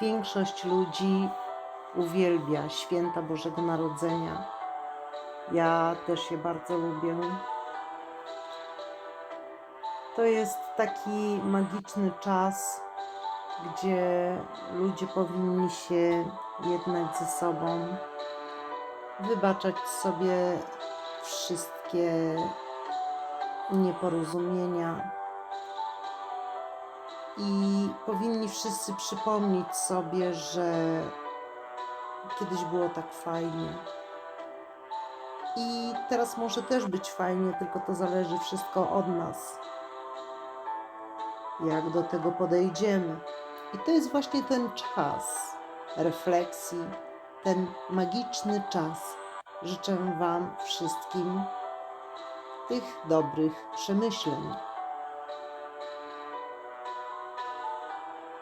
większość ludzi uwielbia święta Bożego Narodzenia. Ja też je bardzo lubię. To jest taki magiczny czas, gdzie ludzie powinni się jednać ze sobą, wybaczać sobie wszystkie nieporozumienia i powinni wszyscy przypomnieć sobie, że kiedyś było tak fajnie. I teraz może też być fajnie, tylko to zależy wszystko od nas. Jak do tego podejdziemy. I to jest właśnie ten czas refleksji, ten magiczny czas. Życzę Wam wszystkim tych dobrych przemyśleń.